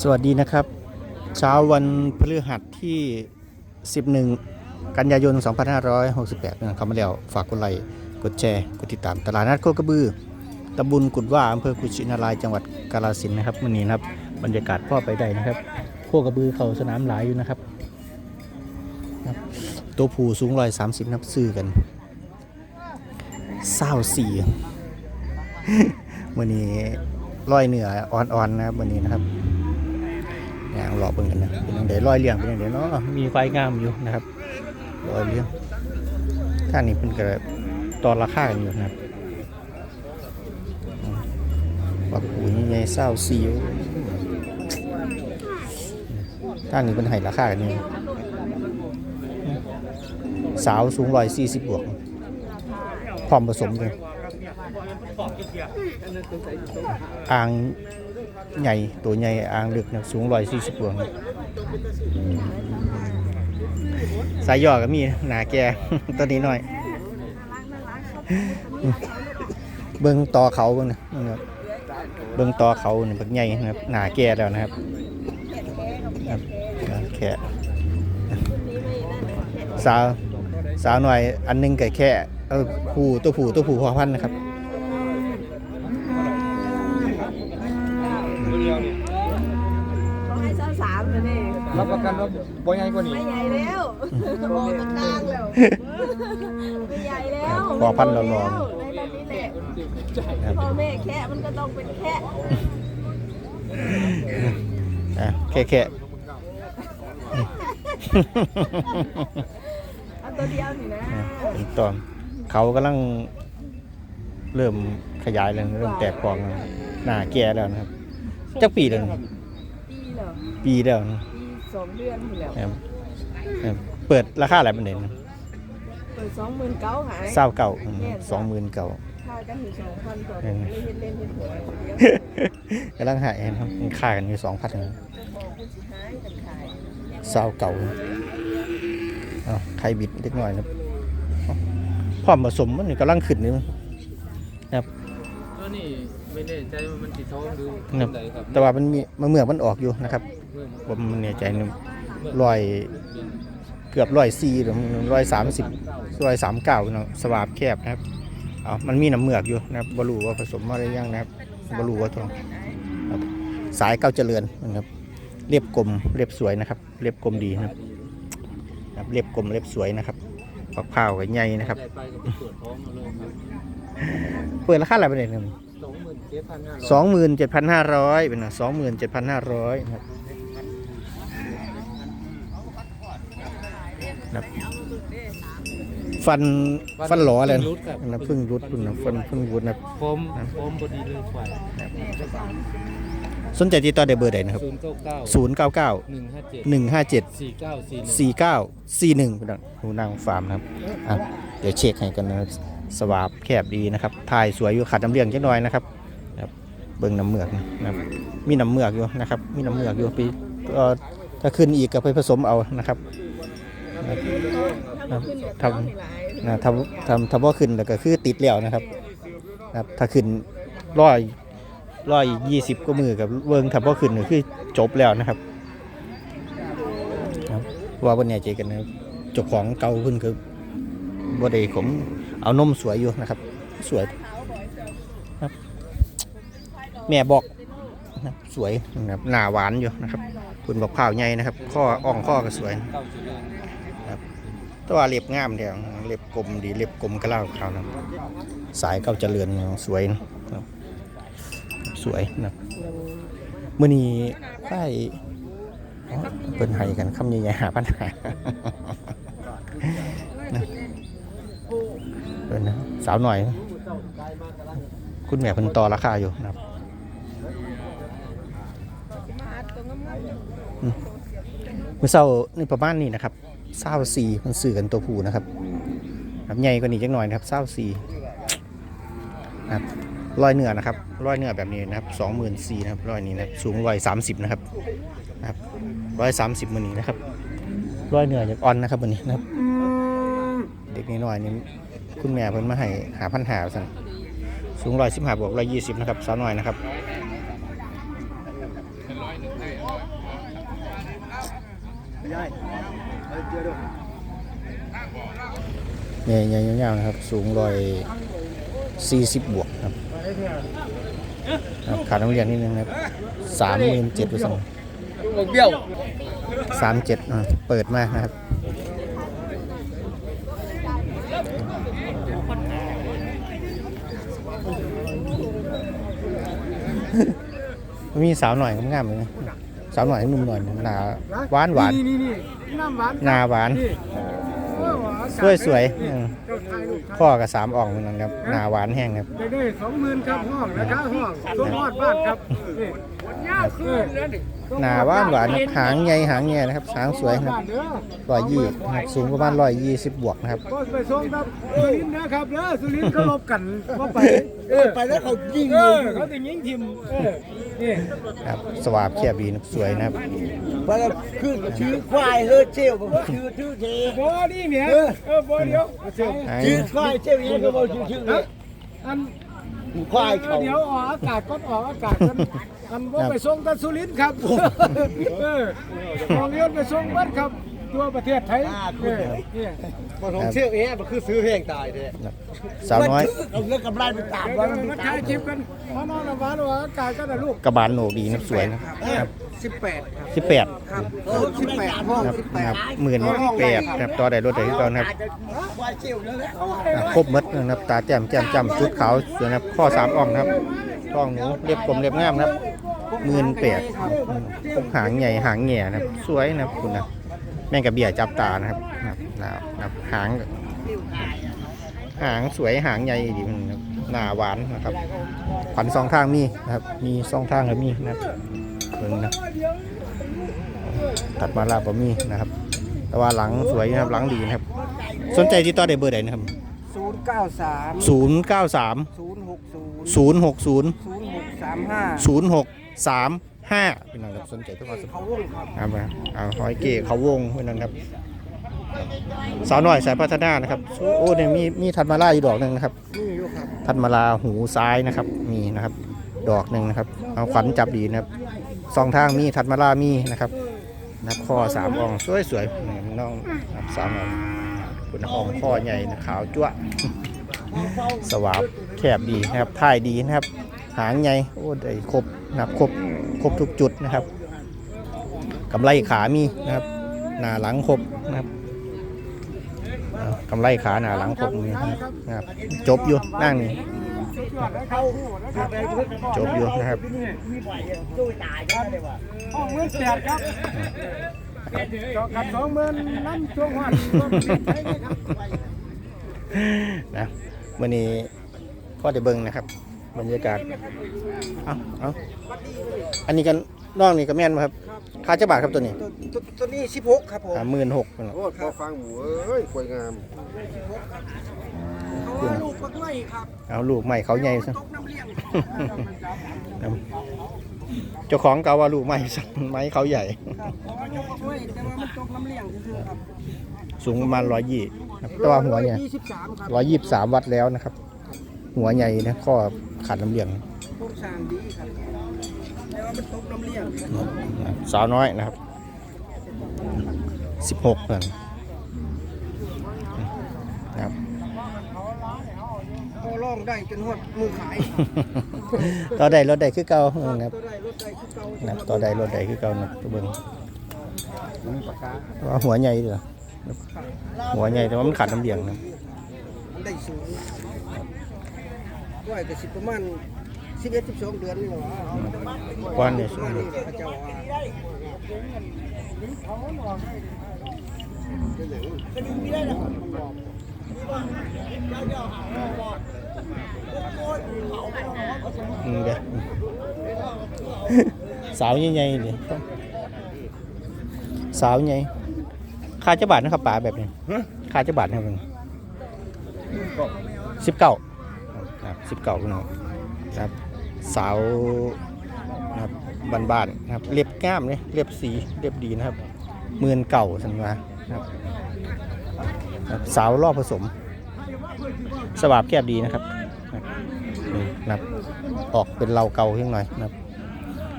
สวัสดีนะครับ เช้าวันพฤหัสที่ 11 กันยายน 2568นะครับมาแล้วฝากกดไลค์กดแชร์ กดติดตามตลาดนัดโคกระบือตำบลกุดว่าอำเภอกุชินารายจังหวัดกาฬสินธุ์นะครับวันนี้นะครับบรรยากาศพ่อไปได้นะครับโคกระบือเขาสนามหลายอยู่นะครับ ตัวผู้สูงร้อยสามสิบนับซื้อกันเศร้าสี่วันนี้ร้อยเหนืออ่อนๆนะครับวันนี้นะครับ ย่างหลอเบิ่งกันนะเป็นยังไงร้อยเลี้ยงเป็นยังไงเนาะมีไฟงามอยู่นะครับร้อยเลี้ยงท่างนี้เป็นกระตอนราคากันอยู่นะครับปักหูยังไงเศร้าซีวท่างนี้เป็นไห้ราคากันอยู่สาวสูงร้อยสี่สิบบวกพร้อมผสมกันอ่าง ใหญ่ตัวใหญ่อ่างลึกนะสูงร้อยสี่สิบวงสายย่อก็มีหนาแกตัวนี้หน่อย เบิ้งต่อเขาเบิ้งนะครับเบิ้งต่อเขาเนี่ยบักใหญ่นะครับหนาแกแล้วนะครับแค่สาวสาวหน่อยอันหนึงก็แค่เออผู้ตัวผู้ตัวผู้พอพันนะครับ ต้องให้สาสามเลยนี่รับประกันว่าบ่ใหญ่กว่านี้ไม่ใหญ่แล้วมองตั้งนานแล้วไม่ใหญ่แล้วพอพันเราลองในแบบนี้แหละพ่อแม่แค่มันก็ต้องเป็นแค่อะแค่แค่ เอาตัวเดียวนี่นะเป็นตอนเขากำลังเริ่มขยายแล้วเริ่มแตกกวางแล้วหน้าแก่แล้วนะครับ จักปีแล้วนี่ปีเหรอปีแล้วนะปีสองเดือนอยู่แล้วครับครับเปิดราคาอะไรเป็นเด่นเปิดสองหมื่นเก้าหายเศร้าเก่าสองหมื่นเก่า ค่ากันอยู่สองพันต่อเอเดืออนไม่เห็นเล่นเห็นหัวเดียวกำลังหายครับมันค่ากันอยู่สองพันของผู้สิหายกันขายเศร้าเก่าอ้าวใครบิดเล็กน้อยนะครับอ้าวพร้อมผสมมันนี่กำลังขึ้นนี่ตัวนี้ ไม่แน่ใจว่ามันติดท้องหรือครับไหนครับแต่ว่ามันมีมันเมือกมันออกอยู่นะครับเมื่อผมมันแน่ใจนึงร้อยเกือบร้อยสี่หรือร้อยสามสิบร้อยสามเก้าเนาะสวาบแคบนะครับเอามันมีน้ำเมือกอยู่นะครับบรูว่าผสมอะไรยังนะครับบรูว่าทองครับสายเก้าเจริญนะครับเรียบกลมเรียบสวยนะครับ เรียบกลมดีนะครับครับเรียบกลมเรียบสวยนะครับปักข้าวกับใหญ่นะครับ ได้ไปก็ไปตรวจท้องมาเลยครับ เปิดราคาอะไรไปเนี่ยสองหมื่นเจ็ดพันห้าร้อยสองหมื่นเจ็ดพันห้าร้อยเป็นสองหมื่นเจ็ดพันห้าร้อยนะครับครับฟันฟันหลอเลยนะรุดครับนะเพึ่งรุดคุณนะฟันเพึ่งรุดนะพร้อมพร้อมพอดีเลยควายสนใจติดต่อได้เบอร์ใดนะครับศูนย์เก้าเก้าศูนย์เก้าเก้าหนึ่งห้าเจ็ดหนึ่งห้าเจ็ดสี่เก้าสี่หนึ่งสี่เก้าสี่หนึ่งเป็นหูนางฟาร์มนะครับอะเดี๋ยวเช็คให้กันนะครับสวาบแคบดีนะครับถ่ายสวยอยู่ขาดน้ำเลี้ยงจักหน่อยนะครับครับ เบิ่งน้ำเมือกนะครับมีน้ำเมือกอยู่นะครับ มีน้ำเมือกอยู่ปีเอ่อถ้าขึ้นอีกก็ไปผสมเอานะครับถ้าขึ้นกับทำเขาหลายนะทำทำทำว่าขึ้นแล้วก็คือติดแล้วนะครับนะครับถ้าขึ้นร้อยร้อยยี่สิบก็มือกับเวิงทำว่าขึ้นก็คือจบแล้วนะครับครับเพราะว่าวันนี้เจอกันนะครับเจ้าของเก่าขึ้นคือบ่ได้ผมเอานมสวยอยู่นะครับ สวยครับ แม่บอกนะสวยนะครับหน้าหวานอยู่นะครับคุณบอกข้าวใหญ่นะครับ ข้ออ่องข้อก็สวยเก้าสิบตัวาเล็บงามเดียวเล็บกลมดีเล็บกลมกระเล่าขาวนะสายเก้าเจริญสวยนะครับสวยนะมื่อนี้ใช่เปิ้นให้กันคำใหญ่ๆหาปัญหาเปิ้นสาวหน่อย คุณแม่เพิ่นต่อราคาอยู่นะครับ มาอัดตรงนั้น เมื่อเช้านี่ประมาณนี้นะครับเศร้าสี่มันสื่อกันตัวผู้นะครับครับใหญ่กว่านี้จักหน่อยนะครับเศร้าสี่ครับร้อยเนื้อนะครับร้อยเนื้อแบบนี้นะครับสองหมื่นสี่นะครับร้อยนี้นะสูงร้อยสามสิบนะครับนะครับร้อยสามสิบมันนี้นะครับร้อยเนื้อจากอ่อนนะครับวันนี้นะครับ เด็กนิดหน่อยนี่คุณแม่เพิ่นมาให้หาพันหาสั่นสูงร้อยสิบห้าบวกร้อยยี่สิบนะครับสาวน้อยนะครับ เนี่ยใหญ่ยาวๆนะครับ สูงร้อยสี่สิบบวกครับครับขาดน้ำเลี้ยงนิดนึงนะครับสามหมื่นเจ็ดไปสองเบี้ยวสามเจ็ดเปิดมากนะครับมีสาวหน่อยงามๆเลยนะ สาวหน่อยหนุ่มหน่อยหนาหวานหวานนี่นี่นี่น้ำหวานหนาหวาน นี่โอ้โหสวยสวยๆนี่อืมเจ้าชายลูกชายข้อกับสามอ่องเหมือนกันครับหนาหวานแห้งครับได้ได้สองหมื่นครับห้องราคาห้องสมอดบ้านครับนี่เออหนาหวานหวานหางใหญ่หางแง่นะครับหางสวยครับบ้านเด้อร้อยยี่นะครับสูงประมาณร้อยยี่สิบบวกนะครับก็ไปส่งครับสุรินทร์นะครับเด้อสุรินทร์เขาลบกันว่าไปเออไปแล้วเขายิงเออเขาจะยิงทิมเออนี่ครับสวาบแคบดีนะครับสวยนะครับไปแล้วขึ้นชื่อควายเฮ้ยเชี่ยวผมชื่อชื่อเทบอนี่เนี่ยเออบอเดียวชื่อควายเชี่ยวนี้ก็บอกชื่อชื่อเลยอันควายเขาเดี๋ยวออกอากาศก็ออกอากาศกันอันว่าไปส่งกันสุรินทร์ครับเออของเลี้ยนไปส่งวัดครับตัวประเทศไทยเออเนี่ยบอกของเชี่ยวเอ๊ะมันคือซื้อเพลงตายเลยสาวน้อยเอาเรื่องกำไรไปตามเดี๋ยวว่าเดี๋ยวมันมาถ่ายคลิปกันมานอนละวันว่าอากาศกันนะลูกกระบาลโหนกดีนะครับสวยนะครับ สิบแปดสิบแปดครับสิบแปดห้องครับสิบแปนะคดรับหมื่นแปดครับต่อได้รถได้ที่ตอนนะครับควายเชี่ยวแล้วอะครบหมดนะครับตาแจ่มแจ่มจำชุดขาวสวยนะครับข้อสามอ่องนะครับข้องหนูเรียบกลมเรียบงามนะครับหมื่นแปดพวกหางใหญ่หางแหง่นะครับสวยนะครับคุณนะแม่งกับเบียจับตานะครับนะครับนะครับหางหางสวยหางใหญ่ดีนะครับหน้าหวานนะครับขวัญสองทางมีนะครับมีสองทางแล้วมีนะครับ เบิ่งนะตัดมาลาบะมีนะครับ แต่ว่าหลังสวยนะครับหลังดีนะครับ สนใจที่ต่อได้เบอร์ใดนะครับศูนย์เก้าสามศูนย์เก้าสามศูนย์หกศูนย์ศูนย์หกศูนย์ศูนย์หกสามห้าศูนย์หกสามห้าเป็นนังครับสนใจทุกคนสนเขาวงครับเอามาเอาหอยเก๋เขาวงเป็นนังครับสาวหน่อยสายพัฒนานะครับโอ้เนี่ยมีมีทัดมาลาอยู่ดอกหนึ่งนะครับนี่อยู่ครับทัดมาลาหูซ้ายนะครับมีนะครับ ดอกหนึ่งนะครับ เอาขวัญจับดีนะครับ สองทางมีทัดมาลามีนะครับนับคอสามอ่องสวยสวยๆนี่น้องนะครับสามอ่องคุณอ่องข้อใหญ่นะขาวจั๊วะสวาบแคบดีนะครับท่ายดีนะครับ หางใหญ่โอ้ได้ครบนะครับครบครบทุกจุดนะครับกำไรขามีนะครับหน้าหลังครบนะครับเอากำไรขาหน้าหลังครบมีนะครับนะครับจบอยู่นั่งนี่ สุดยอดแล้วเขานะครับจบอยู่นะครับตู้ตายกันเลยว่ะห้องเงินแปดครับจอกับสองหมื่นน้ำช่วงวันก็ใช้เลยครับนะวันนี้พ่อได้เบิ่งนะครับ บรรยากาศเอาเอาอันนี้กันน้องนี่ก็แม่นบ่ครับค่าเจ้าบาทครับตัวนี้ตัวตัวนี้สิบหกครับผมหมื่นหกโอ้พอฟังหมูเอ้ยกล้วยงาม เขาว่าลูกปักไม้ครับเอาลูกใหม่เขาใหญ่ซะตกน้ำเลี้ยงครับเจ้าของเก่าว่าลูกใหม่ซะไม้เขาใหญ่ครับเพราะว่าลูกปักไม้แต่ว่ามันตกน้ำเลี้ยงคือๆครับสูงประมาณร้อยยี่ครับแต่ว่าหัวเนี่ยยี่สิบสามครับร้อยยี่สามวัดแล้วนะครับ หัวใหญ่นะข้อขาดลำเลียงพวกสร้างดีครับแต่ว่ามันตกน้ำเลี้ยงสาวน้อยนะครับสิบหกเพื่อนนะครับ เขาล่อง ได้จนหดมือขายต่อใดรถใดคือเก่านะครับตัวได้รถได้คือเก่านะครับต่อใดรถใดคือเก่านะตัวเบิ้งว่าหัวใหญ่เด้อหัวใหญ่แต่ว่ามันขาดลำเลียงนะมันได้สูงด้วยแต่สิประมาณสิบเอ็ดสิบสองเดือนนี่หรอก้อนเนี่ยสูงนี่พระเจ้าว่าอื มเดี๋ยวสาวใหญ่ๆเลยสาวใหญ่ค่าจะบาทนะครับป๋าแบบนี้ค่าจะบาทนะครับสิบเก้าครับสิบเก้าพี่น้องครับสาวนะครับบ้านๆนะครับเรียบง่ามเลยเรียบสีเรียบดีนะครับหมื่นเก่าสันมานะครับครับสาวรอบผสม สวาบแคบดีนะครับนี่นะครับ ออกเป็นเราเก่าขึ้นหน่อยนะครับ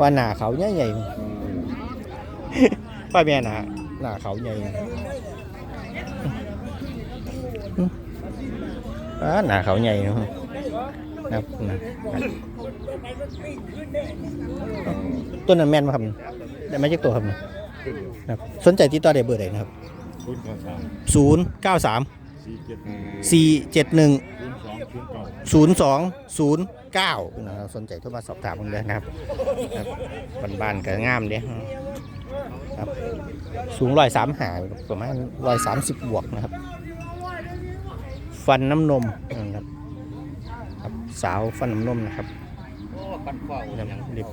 ว่าหนาเขาใหญ่ๆป้าแม่หนาหนาเขาใหญ่อ่าหนาเขาใหญ่นะครับนะต้นนั้นแม่นไหมครับได้ไหมจักตัวครับเนี่ยนะครับสนใจติดต่อได้เบอร์ใดนะครับศูนย์เก้า สามศูนย์เก้าสามสี่เจ็ดสี่เจ็ดหนึ่งศูนย์สองศูนย์เก้าศูนย์สองศูนย์เก้านะครับสนใจโทรมาสอบถามกันเลยนะครับครับบ้านๆก็งามเด้ครับสูงร้อยสามหาประมาณร้อยสามสิบบวกนะครับ ฟันน้ำนมนะครับครับสาวฟันน้ำนมนะครับโอ้ปันเฝ้านะครับรีบ